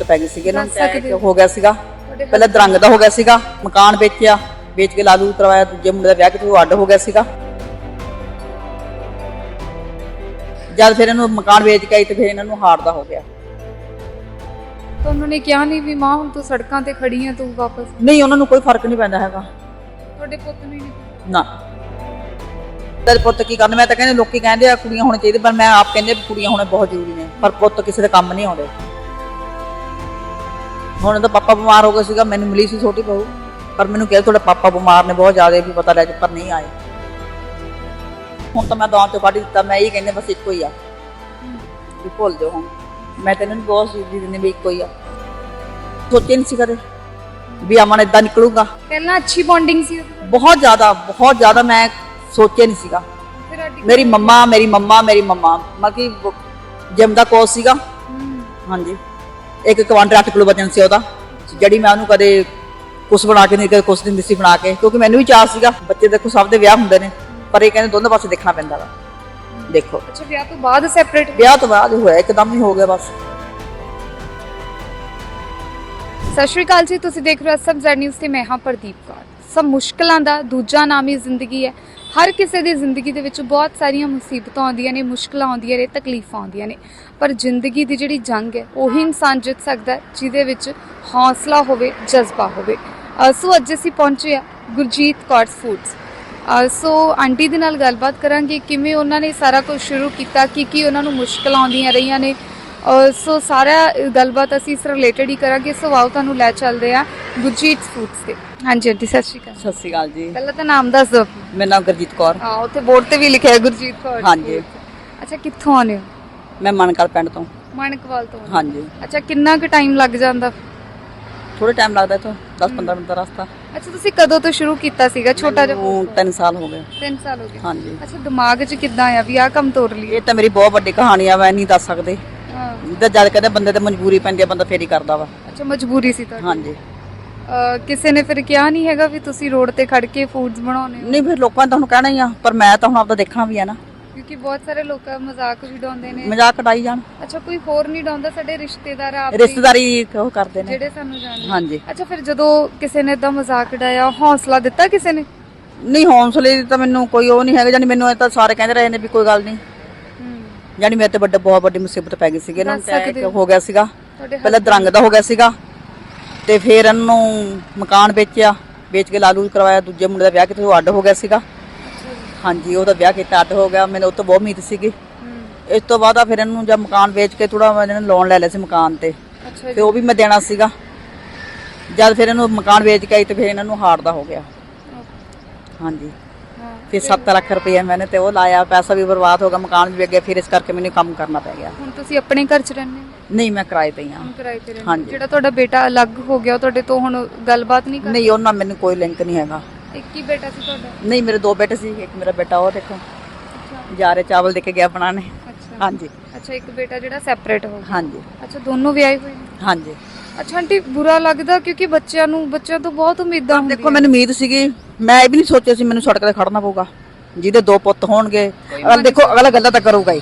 ਮੁਸੀਬਤ ਪੈ ਗਈ ਸੀਗੀ ਇਹਨਾਂ ਨੂੰ attack ਹੋ ਗਿਆ ਸੀਗਾ। ਪਹਿਲਾਂ ਦਰੰਗ ਦਾ ਹੋ ਗਿਆ ਸੀਗਾ ਮਕਾਨ ਵੇਚਿਆ ਵੇਚ ਕੇ ਲਾਲੂ ਕਰਵਾਇਆ ਦੂਜੇ ਮੁੰਡੇ ਦਾ ਵਿਆਹ ਕਿਤੇ ਉਹ ਅੱਡ ਹੋ ਗਿਆ ਸੀਗਾ। ਜਦ ਫਿਰ ਇਹਨੂੰ ਮਕਾਨ ਵੇਚ ਕੇ ਆਈ ਤੇ ਫਿਰ ਇਹਨਾਂ ਨੂੰ ਹਾਰਟ ਦਾ ਹੋ ਗਿਆ। ਤਾਂ ਉਹਨਾਂ ਨੇ ਕਿਹਾ ਨਹੀਂ ਵੀ ਮਾਂ ਹੁਣ ਤੂੰ ਸੜਕਾਂ ਤੇ ਖੜੀ ਹੈ ਤੂੰ ਵਾਪਸ। ਨਹੀਂ ਉਹਨਾਂ ਨੂੰ ਕੋਈ ਫ਼ਰਕ ਨਹੀਂ ਪੈਂਦਾ ਹੈਗਾ। ਤੁਹਾਡੇ ਪੁੱਤ ਨੂੰ ਹੀ ਨਹੀਂ ਨਾ। ਤੇਰੇ ਪੁੱਤ ਕੀ ਕਰਨ? ਮੈਂ ਤਾਂ ਕਹਿੰਦੇ ਲੋਕੀ ਕਹਿੰਦੇ ਆ ਕੁੜੀਆਂ ਹੋਣੇ ਚਾਹੀਦੇ ਪਰ ਮੈਂ ਆਪ ਕਹਿੰਦੇ ਵੀ ਕੁੜੀਆਂ ਹੋਣੇ ਬਹੁਤ ਜ਼ਰੂਰੀ ਨੇ ਪਰ ਪੁੱਤ ਕਿਸੇ ਦੇ ਕੰਮ ਨਹੀਂ ਆਉਂਦੇ। ਹੁਣ ਇਹਦਾ ਪਾਪਾ ਬਿਮਾਰ ਹੋ ਗਿਆ ਸੀਗਾ ਮੈਨੂੰ ਮਿਲੀ ਸੀ ਛੋਟੀ ਬਹੂ ਪਰ ਮੈਨੂੰ ਕਿਹਾ ਤੁਹਾਡਾ ਪਾਪਾ ਬਿਮਾਰ ਨੇ ਬਹੁਤ ਜ਼ਿਆਦਾ ਵੀ ਪਤਾ ਲੈ ਕੇ ਪਰ ਨਹੀਂ ਆਏ। ਹੁਣ ਤਾਂ ਮੈਂ ਦਾਂ ਤੋਂ ਕੱਢ ਦਿੱਤਾ ਮੈਂ ਇਹ ਕਹਿੰਦੇ ਬਸ ਇੱਕੋ ਹੀ ਆ। ਵੀ ਭੁੱਲ ਜਾਓ ਹੁਣ। ਮੈਂ ਤੈਨੂੰ ਬਹੁਤ ਸੀ ਦਿੰਦੀ ਵੀ ਇੱਕੋ ਹੀ ਆ। ਸੋਚਿਆ ਨਹੀਂ ਸੀ ਕਦੇ ਵੀ ਅਮਨ ਇਦਾਂ ਨਿਕਲੂਗਾ। ਪਹਿਲਾਂ ਅੱਛੀ ਬੌਂਡਿੰਗ ਸੀ ਉਹਦੀ ਬਹੁਤ ਜ਼ਿਆਦਾ ਬਹੁਤ ਜ਼ਿਆਦਾ ਮੈਂ ਸੋਚਿਆ ਨਹੀਂ ਸੀਗਾ। ਮੇਰੀ ਮੰਮਾ ਮੇਰੀ ਮੰਮਾ ਮੇਰੀ ਮੰਮਾ ਮਤਲਬ ਕਿ ਜਿਮ ਦਾ ਕੋਰਸ ਸੀਗਾ। ਹਾਂਜੀ। ਇੱਕ ਕੁਆਂਟਲ 8 ਕਿਲੋ ਵਜਨ ਸੀ ਉਹਦਾ ਜਿਹੜੀ ਮੈਂ ਉਹਨੂੰ ਕਦੇ ਕੁਛ ਬਣਾ ਕੇ ਨਹੀਂ ਕਦੇ ਕੁਛ ਦਿੰਦੀ ਸੀ ਬਣਾ ਕੇ ਕਿਉਂਕਿ ਮੈਨੂੰ ਵੀ ਚਾਹ ਸੀਗਾ ਬੱਚੇ ਦੇਖੋ ਸਭ ਦੇ ਵਿਆਹ ਹੁੰਦੇ ਨੇ ਪਰ ਇਹ ਕਹਿੰਦੇ ਦੋਨੋਂ ਪਾਸੇ ਦੇਖਣਾ ਪੈਂਦਾ ਵਾ। ਦੇਖੋ। ਅੱਛਾ ਵਿਆਹ ਤੋਂ ਬਾਅਦ ਸੈਪਰੇਟ ਵਿਆਹ ਤੋਂ ਬਾਅਦ ਹੋਇਆ ਇੱਕਦਮ ਹੀ ਹੋ ਗਿਆ ਬਸ। ਸਤਿ ਸ਼੍ਰੀ ਅਕਾਲ ਜੀ ਤੁਸੀਂ ਦੇਖ ਰਹੇ ਹੋ ਸਬ ਜ਼ੈਡ ਨਿਊਜ਼ ਤੇ ਮੈਂ ਹਾਂ ਪ੍ਰਦੀਪ ਕੌਰ। ਸਭ ਮੁਸ਼ਕਲਾਂ ਦਾ ਦੂਜਾ ਨਾਮ ਹੀ ਜ਼ਿੰਦਗੀ ਹੈ। ਹਰ ਕਿਸੇ ਦੀ ਜ਼ਿੰਦਗੀ ਦੇ ਵਿੱਚ ਬਹੁਤ ਸਾਰੀਆਂ ਮੁਸੀਬਤਾਂ ਆਉਂਦੀਆਂ ਨੇ, ਮੁਸ਼ਕਲਾਂ ਆਉਂਦੀਆਂ ਨੇ, ਤਕਲੀਫਾਂ ਆਉਂਦੀਆਂ ਨੇ। ਪਰ ਜ਼ਿੰਦਗੀ ਦੀ ਜਿਹੜੀ ਜੰਗ ਹੈ, ਉਹੀ ਇਨਸਾਨ ਜਿੱਤ ਸਕਦਾ ਜਿਹਦੇ ਵਿੱਚ ਹੌਸਲਾ ਹੋਵੇ, ਜਜ਼ਬਾ ਹੋਵੇ। ਸੋ ਅੱਜ ਅਸੀਂ ਪਹੁੰਚੇ ਆ Gurjeet Kaur foods. So aunty ਦੇ ਨਾਲ ਗੱਲਬਾਤ ਕਰਾਂਗੇ ਕਿਵੇਂ ਉਹਨਾਂ ਨੇ ਸਾਰਾ ਕੁਝ ਸ਼ੁਰੂ ਕੀਤਾ, ਕੀ ਕੀ ਉਹਨਾਂ ਨੂੰ ਮੁਸ਼ਕਲਾਂ ਆਉਂਦੀਆਂ ਰਹੀਆਂ ਨੇ। ਸੋ ਸਾਰਾ ਗੱਲਬਾਤ ਅਸੀਂ ਇਸ ਰਿਲੇਟਡ ਹੀ ਕਰਾਂਗੇ। ਸੋ ਆਓ ਤੁਹਾਨੂੰ ਲੈ ਚੱਲਦੇ ਆ ਗੁਰਜੀਤ ਫੂਡਸ ਤੇ। ਹਾਂਜੀ ਆਂਟੀ ਸਤਿ ਸ਼੍ਰੀ ਅਕਾਲ। ਸਤਿ ਸ਼੍ਰੀ ਅਕਾਲ ਜੀ। ਪਹਿਲਾਂ ਤਾਂ ਨਾਮ ਦੱਸ ਦਿਓ ਮੇਰਾ ਨਾਮ ਗੁਰਜੀਤ ਕੌਰ। ਹਾਂ ਉੱਥੇ ਬੋਰਡ ਤੇ ਵੀ ਲਿਖਿਆ ਹੈ ਗੁਰਜੀਤ ਕੌਰ। ਹਾਂਜੀ। ਅੱਛਾ ਕਿੱਥੋਂ ਆਉਂਦੇ ਹੋ? ਮੈਂ ਮਨਕਲ ਪਿੰਡ ਤੋਂ। ਮਾਨਕਵਾਲ ਤੋਂ। ਆਉਂਦੇ ਹੋ। ਹਾਂਜੀ। ਅੱਛਾ ਕਿੰਨਾ ਕੁ ਟਾਈਮ ਲੱਗ ਜਾਂਦਾ? ਥੋੜਾ ਟਾਈਮ ਲੱਗਦਾ ਇੱਥੋਂ 10-15 ਮਿੰਟ ਦਾ ਰਸਤਾ। ਅੱਛਾ ਤੁਸੀਂ ਕਦੋਂ ਤੋਂ ਸ਼ੁਰੂ ਕੀਤਾ ਸੀਗਾ? ਛੋਟਾ ਜਿਹਾ ਮੈਨੂੰ ਤਿੰਨ ਸਾਲ ਹੋ ਗਏ। 3 ਸਾਲ ਹੋ ਗਏ। ਹਾਂਜੀ। ਅੱਛਾ ਦਿਮਾਗ 'ਚ ਕਿੱਦਾਂ ਆ ਵੀ ਆਹ ਕੰਮ ਤੋਰ ਲਈਏ? ਇਹ ਤਾਂ ਮੇਰੀ ਬਹੁਤ ਵੱਡੀ ਕਹਾਣੀ ਆ ਮੈਂ ਨਹੀਂ ਦੱਸ ਸਕਦੀ। ਹਾਂ। ਜਿੱਦਾਂ ਜਦ ਕਹਿੰਦੇ ਬੰਦੇ ਤੇ ਮਜਬੂਰੀ ਪੈਂਦੀ ਆ ਬੰਦਾ ਫੇਰ ਹੀ ਕਰਦਾ ਵਾ। ਅੱਛਾ ਮਜਬੂਰੀ ਸੀ ਤੁਹਾਡੀ। ਹਾਂਜੀ। ਕਿਸੇ ਨੇ ਫਿਰ ਕਿਹਾ ਨਹੀਂ ਹੈਗਾ ਵੀ ਤੁਸੀਂ ਰੋਡ ਤੇ ਖੜ ਕੇ ਫੂਡਸ ਬਣਾਉਨੇ ਹੋ? ਨਹੀਂ ਫਿਰ ਲੋਕਾਂ ਨੇ ਤਾਂ ਹੁਣ ਕਹਿਣਾ ਹੀ ਆ ਪਰ ਮੈਂ ਤਾਂ ਹੁਣ ਆਪਦਾ ਦੇਖਣਾ ਵੀ ਆ ਨਾ। ਕਿਉਂਕਿ ਬਹੁਤ ਸਾਰੇ ਲੋਕ ਮਜ਼ਾਕ ਵੀ ਡਾਉਂਦੇ ਨੇ। ਮਜ਼ਾਕ ਕਢਾਈ ਜਾਣ। ਅੱਛਾ ਕੋਈ ਹੋਰ ਨਹੀਂ ਡਾਉਂਦਾ ਸਾਡੇ ਰਿਸ਼ਤੇਦਾਰ ਆਪ ਹੀ, ਰਿਸ਼ਤੇਦਾਰੀ ਉਹ ਕਰਦੇ ਨੇ। ਜਿਹੜੇ ਸਾਨੂੰ ਜਾਣਦੇ। ਹਾਂਜੀ। ਅੱਛਾ ਫਿਰ ਜਦੋਂ ਕਿਸੇ ਨੇ ਇਦਾਂ ਮਜ਼ਾਕ ਡਾਇਆ ਹੌਸਲਾ ਦਿੱਤਾ ਕਿਸੇ ਨੇ? ਨਹੀਂ ਹੌਂਸਲੇ ਦੀ ਤਾਂ ਮੈਨੂੰ ਕੋਈ ਉਹ ਨਹੀਂ ਹੈਗਾ ਜਾਨੀ ਮੈਨੂੰ ਇਹ ਤਾਂ ਸਾਰੇ ਕਹਿੰਦੇ ਰਹੇ ਨੇ ਵੀ ਕੋਈ ਗੱਲ ਨਹੀਂ। ਹੂੰ। ਜਾਨੀ ਮੇਰੇ ਤੇ ਵੱਡਾ ਬਹੁਤ ਵੱਡੀ ਮੁਸੀਬਤ ਪੈ ਗਈ ਸੀਗੀ ਇਹਨਾਂ ਨੂੰ ਦੱਸ ਸਕਦੇ attack ਹੋ। ਗਿਆ ਸੀਗਾ। ਤੁਹਾਡੇ ਪਹਿਲਾਂ ਦਰੰਗ ਦਾ ਹੋ ਗਿਆ ਸੀਗਾ। ਤੇ ਫਿਰ ਇਹਨੂੰ ਮਕਾਨ ਵੇਚਿਆ ਵੇਚ ਕੇ ਲਾਲੂ ਕਰਵਾਇਆ ਦੂਜੇ ਮੁੰਡੇ ਦਾ ਵਿਆਹ ਕਿਤੇ ਉਹ ਅੱਡ ਹੋ ਗਿਆ ਸੀਗਾ। ਹਾਂਜੀ ਉਹਦਾ ਵਿਆਹ ਕੀਤਾ ਅੱਡ ਹੋ ਗਿਆ ਮੈਨੂੰ ਉਹ ਤੋਂ ਬਹੁਤ ਉਮੀਦ ਸੀਗੀ। ਇਸ ਤੋਂ ਬਾਅਦ ਆ ਫਿਰ ਇਹਨੂੰ ਜਦ ਮਕਾਨ ਵੇਚ ਕੇ ਥੋੜਾ ਇਹਨਾਂ ਨੇ ਲੋਨ ਲੈ ਲਿਆ ਸੀ ਮਕਾਨ ਤੇ। ਤੇ ਉਹ ਵੀ ਮੈਂ ਦੇਣਾ ਸੀਗਾ। ਜਦ ਫਿਰ ਇਹਨੂੰ ਮਕਾਨ ਵੇਚ ਕੇ ਆਈ ਤੇ ਫਿਰ ਇਹਨਾਂ ਨੂੰ ਹਾਰਟ ਦਾ ਹੋ ਗਿਆ। ਹਾਂਜੀ। ਫਿਰ 7 ਲੱਖ ਰੁਪਏ ਮੈंने ਤੇ ਉਹ ਲਾਇਆ ਪੈਸਾ ਵੀ ਬਰਬਾਦ ਹੋ ਗਿਆ ਮਕਾਨ ਵੀ ਵਿਕ ਗਿਆ ਫਿਰ ਇਸ ਕਰਕੇ ਮੈਨੂੰ ਕੰਮ ਕਰਨਾ ਪੈ ਗਿਆ। ਹੁਣ ਤੁਸੀਂ ਆਪਣੇ ਘਰ 'ਚ ਰਹਿੰਦੇ ਹੋ? ਨਹੀਂ ਮੈਂ ਕਿਰਾਏ ਤੇ ਹੀ ਹਾਂ। ਹੁਣ ਕਿਰਾਏ ਤੇ ਰਹਿੰਦੇ ਹੋ। ਹਾਂਜੀ। ਜਿਹੜਾ ਤੁਹਾਡਾ ਬੇਟਾ ਅਲੱਗ ਹੋ ਗਿਆ ਉਹ ਤੁਹਾਡੇ ਤੋਂ ਹੁਣ ਗੱਲਬਾਤ ਨਹੀਂ ਕਰ ਨਹੀਂ ਉਹਨਾਂ ਮੈਨੂੰ ਕੋਈ ਲਿੰਕ ਨਹੀਂ ਹੈਗਾ। ਇੱਕ ਹੀ ਬੇਟਾ ਸੀ ਤੁਹਾਡਾ? ਨਹੀਂ ਮੇਰੇ ਦੋ ਬੇਟੇ ਸੀ ਇੱਕ ਮੇਰਾ ਬੇਟਾ ਉਹ ਦੇਖੋ। ਅੱਛਾ। ਜਾ ਰਹੇ ਚਾਵਲ ਦੇ ਕੇ ਗਿਆ ਬਣਾਣੇ ਅੱਛਾ। ਹਾਂਜੀ। ਅੱਛਾ ਇੱਕ ਬੇਟਾ ਜਿਹੜਾ ਸੈਪਰੇਟ ਹੋ ਗਿਆ। ਹਾਂਜੀ। ਅੱਛਾ ਦੋਨੋਂ ਵਿਆਹੇ ਹੋਏ ਨੇ? ਹਾਂਜੀ। ਅੱਛਾ ਆਂਟੀ ਬੁਰਾ ਲੱਗਦਾ ਕਿਉਂਕਿ ਬੱਚਿਆਂ ਨੂੰ ਬੱਚਿਆਂ ਤੋਂ ਬਹੁਤ ਉਮੀਦਾਂ ਹੁੰਦੀਆਂ ਦੇਖੋ ਮੈਨੂੰ ਉਮੀਦ ਸੀਗੀ ਮੈਂ ਇਹ ਵੀ ਨਹੀਂ ਸੋਚਿਆ ਸੀ ਮੈਨੂੰ ਸੜਕ ਤੇ ਖੜਨਾ ਪਊਗਾ। ਜਿਹਦੇ ਦੋ ਪੁੱਤ ਹੋਣਗੇ ਅਗਲਾ ਦੇਖੋ ਅਗਲਾ ਗੱਲਾਂ ਤਾਂ ਕਰੂਗਾ ਹੀ।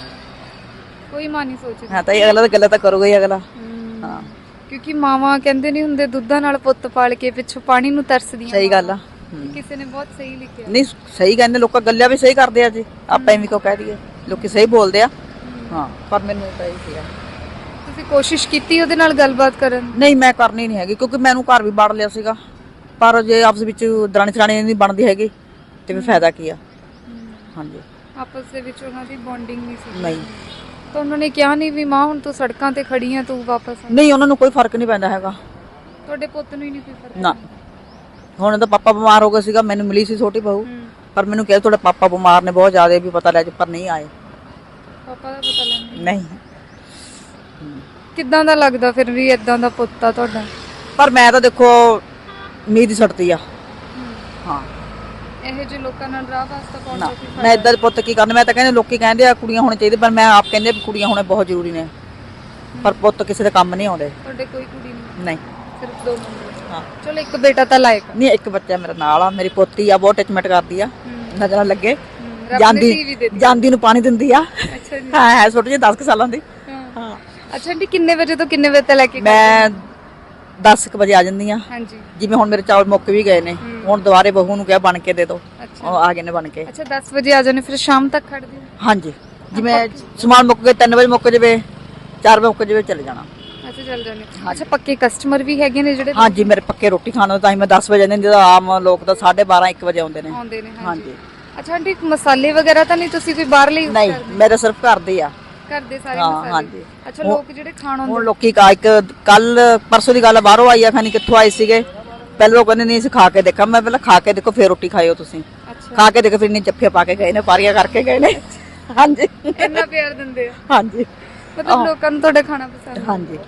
ਕੋਈ ਮਾਂ ਨਹੀਂ ਸੋਚਦੀ। ਹਾਂ ਤਾਂ ਇਹ ਅਗਲਾ ਤਾਂ ਗੱਲਾਂ ਤਾਂ ਕਰੂਗਾ ਹੀ ਅਗਲਾ। ਹਮ, ਹਾਂ। ਕਿਉਂਕਿ ਮਾਵਾਂ ਕਹਿੰਦੇ ਨਹੀਂ ਹੁੰਦੇ ਦੁੱਧਾਂ ਨਾਲ ਪੁੱਤ ਪਾਲ ਕੇ ਪਿੱਛੋਂ ਪਾਣੀ ਨੂੰ ਤਰਸਦੀਆਂ। ਸਹੀ ਗੱਲ ਆ। ਕਿਸੇ ਨੇ ਬਹੁਤ ਸਹੀ ਲਿਖਿਆ। ਨਹੀਂ ਸਹੀ ਕਹਿੰਦੇ ਲੋਕਾਂ ਗੱਲਾਂ ਵੀ ਸਹੀ ਕਰਦੇ ਆ ਜੀ। ਆਪਾਂ ਐਵੇਂ ਕਿਉਂ ਕਹਿ ਦਈਏ? ਲੋਕੀ ਸਹੀ ਬੋਲਦੇ ਆ। ਹਾਂ ਪਰ ਮੈਨੂੰ ਤਾਂ ਇਹ ਸੀਗਾ ਤੁਸੀਂ ਕੋਸ਼ਿਸ਼ ਕੀਤੀ ਉਹਦੇ ਨਾਲ ਗੱਲਬਾਤ ਕਰਨ? ਨਹੀਂ ਮੈਂ ਕਰਨੀ ਨਹੀਂ ਹੈਗੀ ਕਿਉਂਕਿ ਮੈਨੂੰ ਘਰ ਵੀ ਵੜ ਲਿਆ ਸੀਗਾ। ਪਰ ਜੇ ਆਪਸ ਵਿੱਚ ਦਰਾਣੀ ਚਰਾਣੀ ਨਹੀਂ ਬਣਦੀ ਹੈਗੀ ਤੇ ਫਿਰ ਫਾਇਦਾ ਕੀ ਆ? ਹਾਂਜੀ। ਆਪਸ ਦੇ ਵਿੱਚ ਉਹਨਾਂ ਦੀ ਬੌਂਡਿੰਗ ਨਹੀਂ ਸੀ। ਨਹੀਂ। ਤਾਂ ਉਹਨਾਂ ਨੇ ਕਿਹਾ ਨਹੀਂ ਵੀ ਮਾਂ ਹੁਣ ਤੂੰ ਸੜਕਾਂ ਤੇ ਖੜੀ ਆ ਤੂੰ ਵਾਪਸ ਆ। ਨਹੀਂ ਉਹਨਾਂ ਨੂੰ ਕੋਈ ਫ਼ਰਕ ਨਹੀਂ ਪੈਂਦਾ ਹੈਗਾ। ਤੁਹਾਡੇ ਪੁੱਤ ਨੂੰ ਹੀ ਨਹੀਂ ਕੋਈ ਫ਼ਰਕ ਨਾ। ਹੁਣ ਇਹਦਾ ਪਾਪਾ ਬਿਮਾਰ ਹੋ ਗਿਆ ਸੀਗਾ ਮੈਨੂੰ ਮਿਲੀ ਸੀ ਛੋਟੀ ਬਹੂ। ਪਰ ਮੈਨੂੰ ਕਿਹਾ ਤੁਹਾਡਾ ਪਾਪਾ ਬਿਮਾਰ ਨੇ ਬਹੁਤ ਜ਼ਿਆਦਾ ਵੀ ਪਤਾ ਲੈ ਜਾ ਪਰ ਨਹੀਂ ਆਏ। ਪਾਪਾ ਦਾ ਪਤਾ ਲੈਣਾ ਨਹੀਂ। ਕਿੱਦਾਂ ਦਾ ਲੱਗਦਾ ਫਿਰ ਵੀ ਇਦਾਂ ਦਾ ਪੁੱਤ ਆ ਤੁਹਾਡਾ? ਪਰ ਮੈਂ ਤਾਂ ਦੇਖੋ ਉਮੀਦ ਛੱਡਤੀ ਆ। ਹਾਂ। ਇਹੋ ਜਿਹੇ ਲੋਕਾਂ ਨਾਲ ਰਾਹ ਵਾਸਤਾ ਕੌਣ ਨਾ ਕੋਈ ਮੈਂ ਇਦਾਂ ਦੇ ਪੁੱਤ ਕੀ ਕਰਨ ਮੈਂ ਤਾਂ ਕਹਿੰਦੇ ਲੋਕੀ ਕਹਿੰਦੇ ਆ ਕੁੜੀਆਂ ਹੋਣੇ ਚਾਹੀਦੇ ਪਰ ਮੈਂ ਆਪ ਕਹਿੰਦੇ ਵੀ ਕੁੜੀਆਂ ਹੋਣੇ ਬਹੁਤ ਜ਼ਰੂਰੀ ਨੇ। ਪਰ ਪੁੱਤ ਕਿਸੇ ਦੇ ਕੰਮ ਨਹੀਂ ਆਉਂਦੇ। ਤੁਹਾਡੇ ਕੋਈ ਕੁੜੀ ਨਹੀਂ? ਨਹੀਂ। ਸਿਰਫ ਦੋ ਮੁੰਡੇ। ਹਾਂ। ਚਲੋ ਇੱਕ ਬੇਟਾ ਤਾਂ ਲਾਇਕ ਨਹੀਂ ਇੱਕ ਬੱਚਾ ਮੇਰਾ ਨਾਲ ਆ ਮੇਰੀ ਪੋਤੀ ਆ ਬਹੁਤ ਟੱਚਮੈਂਟ ਕਰਦੀ ਆ। ਨਜ਼ਰਾਂ ਲੱਗੇ। ਰੱਬ ਨੇ ਧੀ ਵੀ ਜਾਂਦੀ ਦੇ ਦਿੱਤੀ। ਜਾਂਦੀ ਨੂੰ ਪਾਣੀ ਦਿੰਦੀ ਆ। ਅੱਛਾ ਜੀ। ਹਾਂ ਹੈ ਛੋਟੀ ਜਿਹੀ 10 ਕੁ ਸਾਲਾਂ ਦੀ। ਹਾਂ। ਹਾਂ। ਅੱਛਾ ਆਂਟੀ ਕਿੰਨੇ ਵਜੇ ਤੋਂ ਕਿੰਨੇ ਵਜੇ ਤੱਕ ਲੈ ਕੇ ਮੈਂ 10 ਵਜੇ ਆ ਜਾਂਦੀ ਆ ਹਾਂਜੀ। ਜਿਵੇਂ ਹੁਣ ਮੇਰੇ ਚਾਵਲ ਮੁੱਕ ਵੀ ਗਏ ਨੇ ਹੁਣ ਦੁਬਾਰੇ ਬਹੂ ਨੂੰ ਕਿਹਾ ਬਣ ਕੇ ਦੇ ਦਿਓ ਅੱਛਾ। ਉਹ ਆ ਗਏ ਨੇ ਬਣ ਕੇ। ਅੱਛਾ 10 ਵਜੇ ਆ ਜਾਣੇ ਫਿਰ ਸ਼ਾਮ ਤੱਕ ਖੜਦੇ ਹੋ ਹਾਂਜੀ। ਜਿਵੇਂ ਸਮਾਨ ਮੁੱਕ ਗਏ 3 ਵਜੇ ਮੁੱਕ ਜਾਵੇ 4 ਵਜੇ ਮੁੱਕ ਜਾਵੇ ਚਲੇ ਜਾਣਾ। ਅੱਛਾ ਚੱਲ ਜਾਣੇ ਅੱਛਾ ਪੱਕੇ ਕਸਟਮਰ ਵੀ ਹੈਗੇ ਨੇ ਜਿਹੜੇ? ਹਾਂਜੀ ਮੇਰੇ ਪੱਕੇ ਰੋਟੀ ਖਾਣ ਨੂੰ ਤਾਂ ਹੀ ਮੈਂ 10 ਵਜੇ ਜਾਂਦੀ ਹਾਂ, ਜਦੋਂ ਆਮ ਲੋਕ ਤਾਂ 12:30 1 ਵਜੇ ਆਉਂਦੇ ਨੇ। ਆਉਂਦੇ ਨੇ ਹਾਂਜੀ। ਅੱਛਾ ਆਂਟੀ ਮਸਾਲੇ ਵਗੈਰਾ ਤਾਂ ਨਹੀਂ ਤੁਸੀਂ ਕੋਈ ਬਾਹਰਲੇ use ਨਹੀਂ ਮੇਰੇ ਸਿਰਫ ਘਰ ਦੇ ਆ। ਕਰਦੇ ਸਾਰੇ ਹਾਂ, ਮਸਾਲੇ। ਹਾਂਜੀ। ਅੱਛਾ ਲੋਕ ਜਿਹੜੇ ਖਾਣ ਹੁਣ ਆਉਂਦੇ ਲੋਕੀ ਕਾ ਇੱਕ ਕੱਲ ਪਰਸੋਂ ਦੀ ਗੱਲ ਆ, ਬਾਹਰੋਂ ਆਈ ਆ ਖਾਨੀ ਕਿੱਥੋਂ ਆਏ ਸੀਗੇ। ਪਹਿਲਾਂ ਲੋਕ ਕਹਿੰਦੇ ਨਹੀਂ ਅਸੀਂ ਖਾ ਕੇ ਦੇਖਾਂ। ਮੈਂ ਪਹਿਲਾਂ ਖਾ ਕੇ ਦੇਖੋ ਫਿਰ ਰੋਟੀ ਖਾਇਓ ਤੁਸੀਂ। ਅੱਛਾ। ਖਾ ਕੇ ਦੇਖੋ ਫਿਰ ਨਹੀਂ ਜੱਫੇ ਪਾ ਕੇ ਗਏ ਨੇ ਪਾਰੀਆਂ ਕਰਕੇ ਗਏ ਨੇ। ਹਾਂਜੀ। ਇੰਨਾ ਪਿਆਰ ਦਿੰਦੇ ਆ। ਹਾਂਜੀ। ਮਤਲਬ ਲੋਕਾਂ ਨੂੰ ਤੁਹਾਡਾ ਖਾਣਾ ਪਸੰਦ ਹੈ ਹਾਂਜੀ।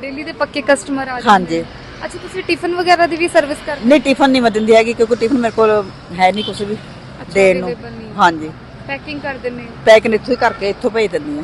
ਡੇਲੀ ਦੇ ਪੱਕੇ ਕਸਟਮਰ ਆ ਜਾਂਦੇ ਹਾਂਜੀ। ਅੱਛਾ ਤੁਸੀਂ ਟਿਫਨ ਵਗੈਰਾ ਦੀ ਵੀ ਸਰਵਿਸ ਕਰਦੇ ਨਹੀਂ ਟਿਫਨ ਨਹੀਂ ਮੈਂ ਦਿੰਦੀ ਹੈਗੀ ਕਿਉਂਕਿ ਟਿਫਨ ਮੇਰੇ ਕੋਲ ਹੈ ਨਹੀਂ ਕੁਝ ਵੀ ਦੇਣ ਨੂੰ। available ਨਹੀਂ। ਹਾਂਜੀ। ਪੈਕਿੰਗ ਕਰ ਦਿੰਦੇ ਹੋ? ਪੈਕਿੰਗ ਇੱਥੋਂ ਹੀ ਕਰਕੇ ਇੱਥੋਂ ਭੇਜ ਦਿੰਦੀ ਆ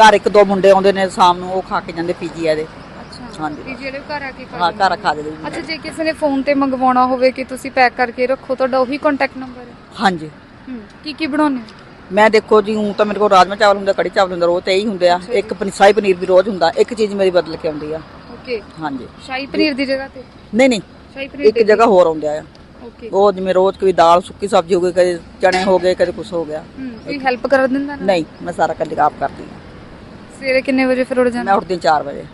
ਘਰ ਇੱਕ ਦੋ ਮੁੰਡੇ ਆਉਂਦੇ ਨੇ ਸ਼ਾਮ ਨੂੰ ਉਹ ਖਾ ਕੇ ਜਾਂਦੇ ਪੀਜੀ ਦੇ ਅੱਛਾ। ਹਾਂਜੀ। ਵੀ ਜਿਹੜੇ ਘਰ ਆ ਕੇ ਖਾ ਹਾਂ ਲੈਂਦੇ ਘਰ ਖਾ ਜਾਂਦੇ ਅੱਛਾ ਜੇ ਕਿਸੇ ਨੇ ਫੋਨ ਤੇ ਮੰਗਵਾਉਣਾ ਹੋਵੇ ਕਿ ਤੁਸੀਂ ਪੈਕ ਕਰਕੇ ਰੱਖੋ ਤੁਹਾਡਾ ਉਹੀ ਕੰਟੈਕਟ ਨੰਬਰ ਹੈ? ਹਾਂਜੀ। ਹੂੰ ਕੀ ਕੀ ਬਣਾਉਂਦੇ ਹੋ? ਮੈਂ ਦੇਖੋ ਜੀ ਹੂੰ ਤਾਂ ਮੇਰੇ ਕੋਲ ਰਾਜਮਾ ਚਾਵਲ ਹੁੰਦਾ ਕੜੀ ਚਾਵਲ ਹੁੰਦਾ ਰੋਜ਼ ਤੇ ਇਹੀ ਹੁੰਦੇ ਆ। ਇੱਕ ਪਨੀ- ਸ਼ਾਹੀ ਪਨੀਰ ਵੀ ਰੋਜ਼ ਹੁੰਦਾ ਇੱਕ ਚੀਜ਼ ਮੇਰੀ ਬਦਲ ਕੇ ਆਉਂਦੀ ਆ। ਓਕੇ ਹਾਂਜੀ। ਸ਼ਾਹੀ ਪਨੀਰ ਦੀ ਜਗ੍ਹਾ ਤੇ? ਨਹੀਂ ਨਹੀਂ। ਸ਼ਾਹੀ ਪਨੀਰ ਇੱਕ ਜਗ੍ਹਾ ਹੋਰ ਆਉਂਦੇ ਆ। ਓਕੇ ਉਹ ਜਿਵੇਂ ਰੋਜ਼ ਕੋਈ ਦਾਲ ਸੁੱਕੀ ਸਬਜ਼ੀ ਹੋ ਗਈ ਕਦੇ ਚਣੇ ਹੋ ਗਏ ਕਦੇ ਕੁਝ ਹੋ ਗਿਆ। ਕੋਈ ਹੈਲਪ ਕਰ ਦਿੰਦਾ ਨਾ ਨਹੀਂ ਮੈਂ ਸਾਰਾ ਕੱਲੀ ਆਪ ਕਰਦੀ ਹਾਂ। ਸਵੇਰੇ ਕਿੰਨੇ ਵਜੇ ਫਿਰ ਉੱਠ ਜਾਂਦੇ? ਮੈਂ ਉੱਠਦੀ 4 ਵਜੇ।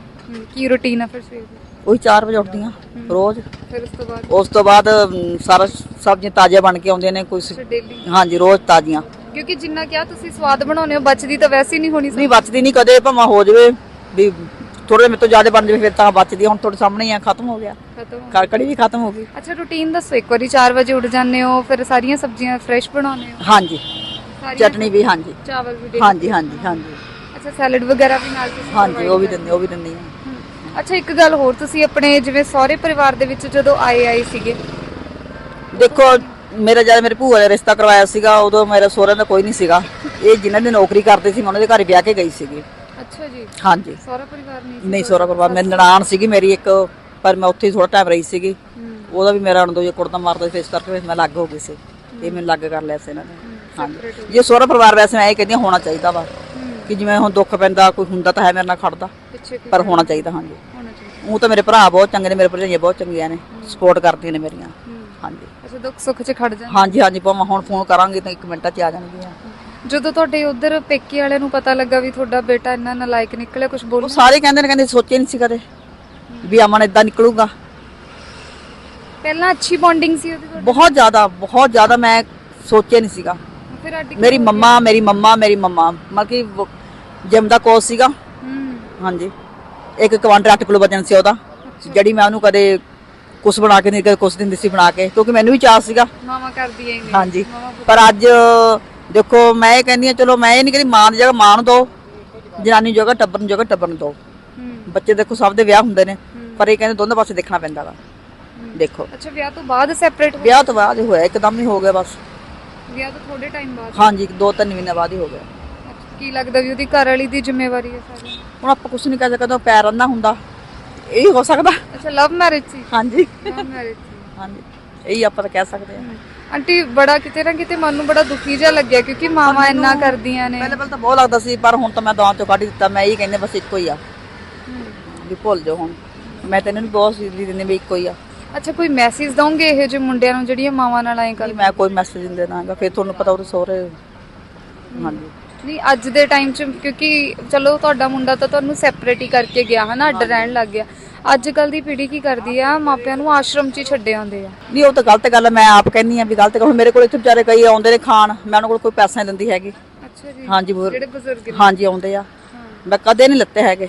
ਕੀ ਰੁਟੀਨ ਆ ਫਿਰ ਸਵੇਰ ਦੀ? ਉਹੀ 4 ਵਜੇ ਉੱਠਦੀ ਹਾਂ ਰੋਜ਼। ਫਿਰ ਉਸ ਤੋਂ ਬਾਅਦ? ਉਸ ਤੋਂ ਬਾਅਦ ਅਮ, ਸਾਰਾ ਸਬਜ਼ੀਆਂ ਤਾਜ਼ੀਆਂ ਬਣ ਕੇ ਆਉਂਦੀਆਂ ਨੇ ਕੋਈ ਸ- ਡੇਲੀ ਹਾਂਜੀ ਰੋਜ਼ ਤਾਜ਼ੀਆਂ। ਕਿਉਂਕਿ ਜਿੰਨਾ ਕਿਹਾ ਤੁਸੀਂ ਸਵਾਦ ਬਣਾਉਂਦੇ ਹੋ ਬਚਦੀ ਤਾਂ ਵੈਸੇ ਹੀ ਨਹੀਂ ਹੋਣੀ ਨਹੀਂ ਬਚਦੀ ਨਹੀਂ ਕਦੇ ਭਾਵੇਂ ਹੋ ਜਾਵੇ ਵੀ ਥੋੜੇ ਮੇਰੇ ਤੋਂ ਜ਼ਿਆਦਾ ਬਣ ਜਾਵੇ ਫਿਰ ਤਾਂ ਬਚਦੀ। ਹੁਣ ਤੁਹਾਡੇ ਸਾਹਮਣੇ ਹੀ ਆ ਖਤਮ ਹੋ ਗਿਆ। ਖਤਮ ਕ- ਕੜੀ ਵੀ ਖਤਮ ਹੋ ਗਈ। ਅੱਛਾ ਰੁਟੀਨ ਦੱਸੋ ਇੱਕ ਵਾਰੀ 4 ਵਜੇ ਉੱਠ ਜਾਂਦੇ ਹੋ ਫਿਰ ਸਾਰੀਆਂ ਸਬਜ਼ੀਆਂ ਫਰੈਸ਼ ਬਣਾਉਂਦੇ ਹੋ? ਹਾਂਜੀ। ਸਾਰੀਆਂ ਚਟਨੀ ਵੀ ਹਾਂਜੀ। ਚਾਵਲ ਵੀ? ਹਾਂਜੀ ਹਾਂਜੀ ਹਾਂਜੀ। ਅੱਛਾ ਸੈਲਡ ਵਗੈਰਾ ਵੀ ਨਾਲ ਤੁਸੀਂ ਹਾਂਜੀ ਉਹ ਵੀ provide ਦਿੰਦੇ ਉਹ ਵੀ ਦਿੰਦੀ ਆ ਹਮ, ਅੱਛਾ ਇੱਕ ਗੱਲ ਹੋਰ ਤੁਸੀਂ ਆਪਣੇ ਜਿਵੇਂ ਸਹੁਰੇ ਪਰਿਵਾਰ ਦੇ ਵਿੱਚ ਜਦੋਂ ਆਏ ਆਏ ਸੀਗੇ? ਦੇਖੋ ਮੇਰਾ ਜਦ ਮੇਰੇ ਭੂਆ ਦਾ ਰਿਸ਼ਤਾ ਕਰਵਾਇਆ ਸੀਗਾ ਉਦੋਂ ਮੇਰੇ ਸਹੁਰੇ ਦਾ ਕੋਈ ਨਹੀਂ ਸੀਗਾ। ਇਹ ਜਿਨ੍ਹਾਂ ਦੀ ਨੌਕਰੀ ਕਰਦੇ ਸੀ ਮੈਂ ਉਹਨਾਂ ਦੇ ਘਰ ਵਿਆਹ ਕੇ ਗਈ ਸੀਗੀ। ਅੱਛਾ ਜੀ। ਹਾਂਜੀ। ਸਹੁਰਾ ਪਰਿਵਾਰ ਨਹੀਂ ਸੀ ਨਹੀਂ ਸਹੁਰਾ ਪਰਿਵਾਰ। ਮੇਰੀ ਨਨਾਣ ਸੀਗੀ ਮੇਰੀ ਇੱਕ ਪਰ ਮੈਂ ਉੱਥੇ ਥੋੜਾ ਟਾਈਮ ਰਹੀ ਸੀਗੀ। ਉਹਦਾ ਵੀ ਮੇਰਾ ਅਣਦੋ ਜੇ ਕੁੜਤਾ ਮਾਰਦਾ ਸੀ ਇਸ ਕਰਕੇ ਮੈਂ ਲੱਗ ਹੋ ਗਈ ਸੀ। ਇਹ ਮੈਨੂੰ ਲੱਗ ਕਰ ਲਿਆ ਸੀ ਇਹਨਾਂ ਨੇ। ਹਾਂਜੀ। ਜੇ ਸਹੁਰਾ ਪਰਿਵਾਰ ਵੈਸੇ ਮੈਂ ਇਹ ਕਹਿੰਦੀ ਹਾਂ ਹੋਣਾ ਚਾਹੀਦਾ ਵਾ ਕਿ ਜਿਵੇਂ ਹੁਣ ਦੁੱਖ ਪੈਂਦਾ ਕੋਈ ਹੁੰਦਾ ਤਾਂ ਹੈ ਮੇਰੇ ਨਾਲ ਖੜਦਾ। ਪਿੱਛੇ ਪਰ ਹੋਣਾ ਚਾਹੀਦਾ ਹਾਂਜੀ। ਹੋਣਾ ਚਾਹੀਦਾ। ਉਹ ਤਾਂ ਮੇਰੇ ਭਰਾ ਬਹੁਤ ਚੰਗੇ ਨੇ ਮੇਰੇ ਭਰਜਾਈਆਂ ਬਹੁਤ ਚੰਗੀਆਂ ਨੇ ਸਪੋਰਟ ਕਰਦੀਆਂ ਨੇ ਮੇਰੀਆਂ। ਹਾਂਜੀ। ਅੱਛਾ ਦੁੱਖ ਸੁੱਖ 'ਚ ਖੜ ਜਾਂਦੇ ਹਾਂਜੀ ਹਾਂਜੀ ਭਾਵੇਂ ਹੁਣ ਫੋਨ ਕਰਾਂਗੇ ਤਾਂ 1 ਮਿੰਟਾਂ 'ਚ ਆ ਜਾਣਗੀਆਂ। ਜਦੋਂ ਤੁਹਾਡੇ ਉਧਰ ਪੇਕੇ ਵਾਲਿਆਂ ਨੂੰ ਪਤਾ ਲੱਗਾ ਵੀ ਤੁਹਾਡਾ ਬੇਟਾ ਇੰਨਾ ਨਲਾਇਕ ਨਿਕਲਿਆ ਕੁਝ ਉਹ ਬੋਲ ਸਾਰੇ ਕਹਿੰਦੇ ਨੇ ਕਹਿੰਦੇ ਸੋਚੇ ਨਹੀਂ ਸੀ ਕਦੇ ਵੀ ਅਮਨ ਇਦਾਂ ਨਿਕਲੂਗਾ। ਪਹਿਲਾਂ ਅੱਛੀ ਬੌਂਡਿੰਗ ਸੀ ਉਹਦੀ ਤੁਹਾਡੀ? ਬਹੁਤ ਜ਼ਿਆਦਾ ਬਹੁਤ ਜ਼ਿਆਦਾ ਮੈਂ ਸੋਚਿਆ ਨਹੀਂ ਸੀਗਾ। ਫਿਰ ਅੱਡ ਮੇਰੀ ਮੰਮਾ ਮੇਰੀ ਮੰਮਾ ਮੇਰੀ ਮੰਮਾ। ਮਤਲਬ ਕਿ ਜਿਮ ਦਾ ਕੋਰਸ ਸੀਗਾ। ਹੂੰ। ਹਾਂਜੀ। ਇੱਕ 8 ਕਿਲੋ ਵਜਨ ਸੀ ਉਹਦਾ। ਜਿਹੜੀ ਮੈਂ ਉਹਨੂੰ ਕਦੇ ਕੁਛ ਬਣਾ ਕੇ ਨਹੀਂ ਕਦੇ ਕੁਛ ਦਿੰਦੀ ਸੀ ਬਣਾ ਕੇ ਕਿਉਂਕਿ ਮੈਨੂੰ ਵੀ ਚਾਹ ਸੀਗਾ। ਮਾਮਾ ਕਰਦੀ ਐ ਨਹੀਂ ਹਾਂਜੀ। ਮਾਮਾ ਪੁੱਤ- ਪਰ ਅੱਜ ਦੇਖੋ ਮੈਂ ਇਹ ਕਹਿੰਦੀ ਆ ਚਲੋ ਮੈਂ ਇਹ ਨਹੀਂ ਕਹਿੰਦੀ ਮਾਂ ਦੀ ਜਗ੍ਹਾ ਮਾਂ ਨੂੰ ਦੋ ਜਨਾਨੀ ਦੀ ਜਗ੍ਹਾ ਟੱਬਰ ਨੂੰ ਜਗ੍ਹਾ ਟੱਬਰ ਨੂੰ ਦੋ ਬੱਚੇ ਦੇਖੋ ਸਭ ਦੇ ਵਿਆਹ ਹੁੰਦੇ ਨੇ ਪਰ ਇਹ ਕਹਿੰਦੇ ਦੋਨੋਂ ਪਾਸੇ ਦੇਖਣਾ ਪੈਂਦਾ ਵਾ। ਦੇਖੋ। ਅੱਛਾ ਵਿਆਹ ਤੋਂ ਬਾਅਦ ਸੈਪਰੇਟ ਵਿਆਹ ਤੋਂ ਬਾਅਦ ਹੀ ਹੋਇਆ ਇੱਕਦਮ ਹੀ ਹੋ ਗਿਆ ਬਸ। ਵਿਆਹ ਤੋਂ ਥੋੜੇ ਟਾਈਮ ਬਾਅਦ? ਹਾਂਜੀ ਦੋ ਤਿੰਨ ਮਹੀਨੇ ਬਾਅਦ ਹੀ ਹੋ ਗਿਆ। ਕੀ ਲੱਗਦਾ ਵੀ ਉਹਦੀ ਘਰ ਵਾਲੀ ਦੀ ਜ਼ਿੰਮੇਵਾਰੀ ਹੈ ਸਾਰੀ? ਹੁਣ ਆਪਾਂ ਕੁਛ ਨਹੀਂ ਕਹਿ ਸਕਦੇ ਪੈਰ ਅੰਨਾ ਹੁੰਦਾ। ਇਹ ਹੋ ਸਕਦਾ। ਅੱਛਾ ਲਵ ਮੈਰਿਜ ਸੀ? ਹਾਂਜੀ। ਲਵ ਮੈਰਿਜ ਸੀ। ਹਾਂਜੀ। ਇਹੀ ਆਪਾਂ ਤਾਂ ਕਹਿ ਸਕਦੇ ਹਾਂ। ਆਂਟੀ ਬੜਾ ਕਿਤੇ ਨਾ ਕਿਤੇ ਮਨ ਨੂੰ ਬੜਾ ਦੁਖੀ ਜਿਹਾ ਲੱਗਿਆ ਕਿਉਂਕਿ ਮਾਵਾਂ ਇੰਨਾ ਕਰਦੀਆਂ ਨੇ। ਪਹਿਲੇ ਪਹਿਲੇ ਤਾਂ ਬਹੁਤ ਲੱਗਦਾ ਸੀ ਪਰ ਹੁਣ ਤਾਂ ਮੈਂ ਦਾਂ ਚੋਂ ਕੱਢ ਦਿੱਤਾ ਮੈਂ ਇਹੀ ਕਹਿੰਦੇ ਬਸ ਇੱਕੋ ਹੀ ਆ। ਵੀ ਭੁੱਲ ਜਾਓ ਹੁਣ। ਮੈਂ ਤਾਂ ਇਹਨਾਂ ਨੂੰ ਬਹੁਤ ਸਿੱਧੀ ਦਿੰਦੀ ਵੀ ਇੱਕੋ ਹੀ ਆ। ਅੱਛਾ ਕੋਈ ਮੈਸੇਜ ਦਵੋਗੇ ਇਹੋ ਜਿਹੇ ਮੁੰਡਿਆਂ ਨੂੰ ਜਿਹੜੀਆਂ ਮਾਵਾਂ ਨਾਲ ਐਂ ਕਰ ਮੈਂ ਕੋਈ ਮੈਸੇਜ ਨਹੀਂ ਦੇਣਾਗਾ ਫਿਰ ਤੁਹਾਨੂੰ ਪਤਾ ਉਹਦੇ ਸਹੁਰੇ ਹਾਂਜੀ ਨਹੀਂ ਅੱਜ ਦੇ ਟਾਈਮ 'ਚ ਕਿਉਂਕਿ ਚਲੋ ਤੁਹਾਡਾ ਮੁੰਡਾ ਤਾਂ ਤੁਹਾਨੂੰ ਸੈਪਰੇਟ ਹੀ ਕਰਕੇ ਗਿਆ ਹਨਾ ਅੱਡ ਰਹਿਣ ਲੱਗ ਗਿਆ। ਅੱਜ ਕੱਲ ਦੀ ਪੀੜ੍ਹੀ ਕੀ ਕਰਦੀ ਆ? ਮਾਪਿਆਂ ਨੂੰ ਆਸ਼ਰਮ 'ਚ ਹੀ ਛੱਡੇ ਆਉਂਦੇ ਆ। ਨਹੀਂ ਉਹ ਤਾਂ ਗਲਤ ਗੱਲ ਆ ਮੈਂ ਆਪ ਕਹਿੰਦੀ ਆ ਵੀ ਗਲਤ ਗੱਲ ਮੇਰੇ ਕੋਲ ਇੱਥੇ ਵਿਚਾਰੇ ਕਈ ਆਉਂਦੇ ਨੇ ਖਾਣ ਮੈਂ ਉਹਨਾਂ ਕੋਲ ਕੋਈ ਪੈਸਾ ਨਹੀਂ ਦਿੰਦੀ ਹੈਗੀ। ਅੱਛਾ ਜੀ ਹਾਂਜੀ ਬੁਰ- ਜਿਹੜੇ ਬਜ਼ੁਰਗ ਨੇ। ਹਾਂਜੀ ਆਉਂਦੇ ਆ। ਮੈਂ ਕਦੇ ਨਹੀਂ ਲੱਤੇ ਹੈਗੇ।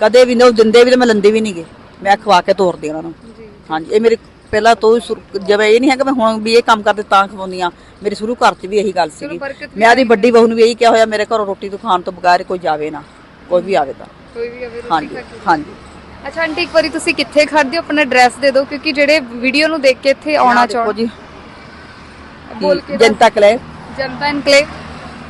ਕਦੇ ਵੀ ਨਹੀਂ ਉਹ ਦਿੰਦੇ ਵੀ ਤੇ ਮੈਂ ਲੰਦੀ ਵੀ ਨਹੀਂ ਗੀ ਮੈਂ ਖਵਾ ਕੇ ਤੋਰਦੀ ਉਹਨਾਂ ਨੂੰ। ਜੀ। ਹਾਂਜੀ ਇਹ ਮੇਰੀ ਪਹਿਲਾਂ ਤੋਂ ਹੀ ਸ਼ੁਰੂ- ਜਿਵੇਂ ਇਹ ਨਹੀਂ ਹੈਗਾ ਮੈਂ ਹੁਣ ਵੀ ਇਹ ਕੰਮ ਕਰਦੇ ਤਾਂ ਖਵਾਉਂਦੀ ਆ। ਮੇਰੀ ਸ਼ੁਰੂ ਘਰ 'ਚ ਵੀ ਇਹੀ ਗੱਲ ਸੀਗੀ। ਬਰਕਤ ਵੀ ਮੈਂ ਆਦੀ ਵੱਡੀ ਬਹੂ ਨੂੰ ਵੀ ਇਹੀ ਕਿਹਾ ਹੋਇਆ ਮੇਰੇ ਘਰੋਂ ਰੋਟੀ ਤੋਂ ਖਾਣ ਤੋਂ ਬਗੈਰ ਕੋਈ ਜਾਵੇ ਨਾ। ਕੋਈ ਵੀ ਆਵੇ ਤਾਂ। ਕੋਈ ਵੀ ਅਵੇ ਰੋਟੀ ਹਾਂਜੀ ਖਾ ਕੇ। ਹਾਂਜੀ। ਅੱਛਾ ਆਂਟੀ ਇੱਕ ਵਾਰੀ ਤੁਸੀਂ ਕਿੱਥੇ ਖੜਦੇ ਹੋ ਆਪਣਾ ਐਡਰੈਸ ਦੇ ਦਿਓ ਕਿਉਂਕਿ ਜਿਹੜੇ ਵੀਡੀਓ ਨੂੰ ਦੇਖ ਕੇ ਇੱਥੇ ਆਉਣਾ ਦੇਖੋ ਚਾਹੁੰਦੇ। ਜੀ। ਬੋਲ ਕੇ ਜਨਤਾ ਕਲੇ ਜਨਤਾ ਇਨਕਲੇਵ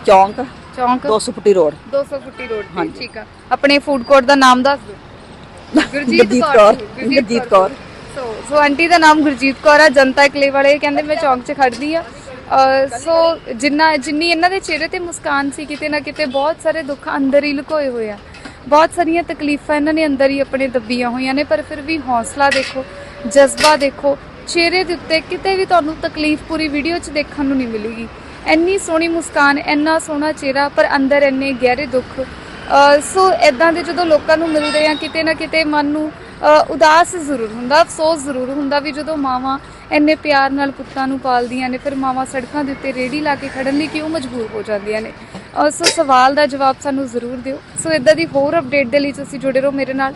ਚੌਂਕ। ਚੌਂਕ। 200 ਫੁੱਟੀ ਰੋਡ 200 ਫੁੱਟੀ ਰੋਡ ਤੇ ਠੀਕ ਆ। ਆਪਣੇ ਫੂਡ ਕੋਰਟ ਦਾ ਨਾਮ ਦੱਸ ਦਿਓ। Gurjeet Kaur Gurjeet Kaur. So so aunty ਦਾ ਨਾਮ ਗੁਰਜੀਤ ਕੌਰ ਆ ਜਨਤਾ ਕਲੇ ਵਾਲੇ। ਕਹਿੰਦੇ ਮੈਂ ਚੌਂਕ 'ਚ ਖੜਦੀ ਆ। ਅਹ ਸੋ ਜਿੰਨਾ ਜਿੰਨੀ ਇਹਨਾਂ ਦੇ ਚਿਹਰੇ ਤੇ ਮੁਸਕਾਨ ਸੀ ਕਿਤੇ ਨਾ ਕਿਤੇ ਬਹੁਤ ਸਾਰੇ ਦੁੱਖ ਅੰਦਰ ਹੀ ਲੁਕੋਏ ਹੋਏ ਆ। ਬਹੁਤ ਸਾਰੀਆਂ ਤਕਲੀਫਾਂ ਇਹਨਾਂ ਨੇ ਅੰਦਰ ਹੀ ਆਪਣੇ ਦੱਬੀਆਂ ਹੋਈਆਂ ਨੇ, ਪਰ ਫਿਰ ਵੀ ਹੌਸਲਾ ਦੇਖੋ, ਜਜ਼ਬਾ ਦੇਖੋ, ਚਿਹਰੇ ਦੇ ਉੱਤੇ ਕਿਤੇ ਵੀ ਤੁਹਾਨੂੰ ਤਕਲੀਫ ਪੂਰੀ ਵੀਡੀਓ 'ਚ ਦੇਖਣ ਨੂੰ ਨਹੀਂ ਮਿਲੂਗੀ। ਇੰਨੀ ਸੋਹਣੀ ਮੁਸਕਾਨ, ਇੰਨਾ ਸੋਹਣਾ ਚਿਹਰਾ, ਪਰ ਅੰਦਰ ਇੰਨੇ ਗਹਿਰੇ ਦੁੱਖ। ਸੋ ਇਦਾਂ ਦੇ ਜਦੋਂ ਲੋਕਾਂ ਨੂੰ ਮਿਲਦੇ ਆ, ਕਿਤੇ ਨਾ ਕਿਤੇ ਮਨ ਨੂੰ ਉਦਾਸ ਜ਼ਰੂਰ ਹੁੰਦਾ, ਅਫਸੋਸ ਜ਼ਰੂਰ ਹੁੰਦਾ ਵੀ ਜਦੋਂ ਮਾਵਾਂ ਇੰਨੇ ਪਿਆਰ ਨਾਲ ਪੁੱਤਾਂ ਨੂੰ ਪਾਲਦੀਆਂ ਨੇ, ਫਿਰ ਮਾਵਾਂ ਸੜਕਾਂ ਦੇ ਉੱਤੇ ਰੇੜੀ ਲਾ ਕੇ ਖੜਨ ਲਈ ਕਿਉਂ ਮਜਬੂਰ ਹੋ ਜਾਂਦੀਆਂ ਨੇ? ਉਸ ਸਵਾਲ ਦਾ ਜਵਾਬ ਸਾਨੂੰ ਜ਼ਰੂਰ ਦਿਓ। ਸੋ ਇਦਾਂ ਦੀ ਹੋਰ ਅਪਡੇਟ ਦੇ ਲਈ ਤੁਸੀਂ ਜੁੜੇ ਰਹੋ ਮੇਰੇ ਨਾਲ।